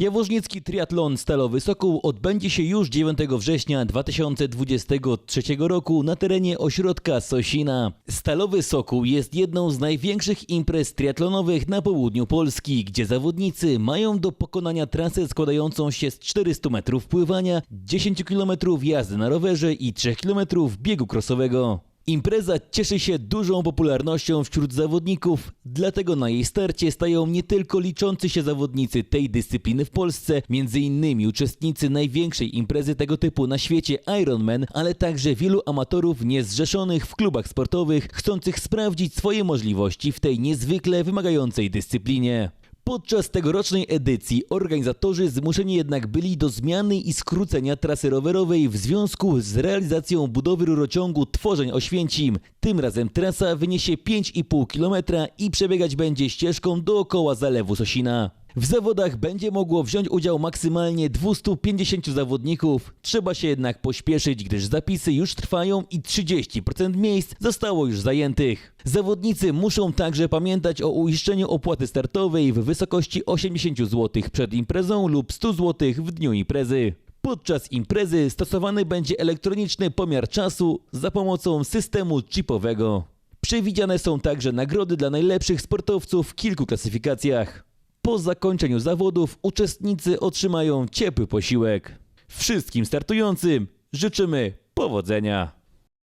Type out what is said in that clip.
Jaworznicki triatlon Stalowy Sokół odbędzie się już 9 września 2023 roku na terenie ośrodka Sosina. Stalowy Sokół jest jedną z największych imprez triatlonowych na południu Polski, gdzie zawodnicy mają do pokonania trasę składającą się z 400 metrów pływania, 10 km jazdy na rowerze i 3 km biegu crossowego. Impreza cieszy się dużą popularnością wśród zawodników, dlatego na jej starcie stają nie tylko liczący się zawodnicy tej dyscypliny w Polsce, m.in. uczestnicy największej imprezy tego typu na świecie Ironman, ale także wielu amatorów niezrzeszonych w klubach sportowych, chcących sprawdzić swoje możliwości w tej niezwykle wymagającej dyscyplinie. Podczas tegorocznej edycji organizatorzy zmuszeni jednak byli do zmiany i skrócenia trasy rowerowej w związku z realizacją budowy rurociągu Tworzeń Oświęcim. Tym razem trasa wyniesie 5,5 km i przebiegać będzie ścieżką dookoła zalewu Sosina. W zawodach będzie mogło wziąć udział maksymalnie 250 zawodników. Trzeba się jednak pośpieszyć, gdyż zapisy już trwają i 30% miejsc zostało już zajętych. Zawodnicy muszą także pamiętać o uiszczeniu opłaty startowej w wysokości 80 zł przed imprezą lub 100 zł w dniu imprezy. Podczas imprezy stosowany będzie elektroniczny pomiar czasu za pomocą systemu chipowego. Przewidziane są także nagrody dla najlepszych sportowców w kilku klasyfikacjach. Po zakończeniu zawodów uczestnicy otrzymają ciepły posiłek. Wszystkim startującym życzymy powodzenia.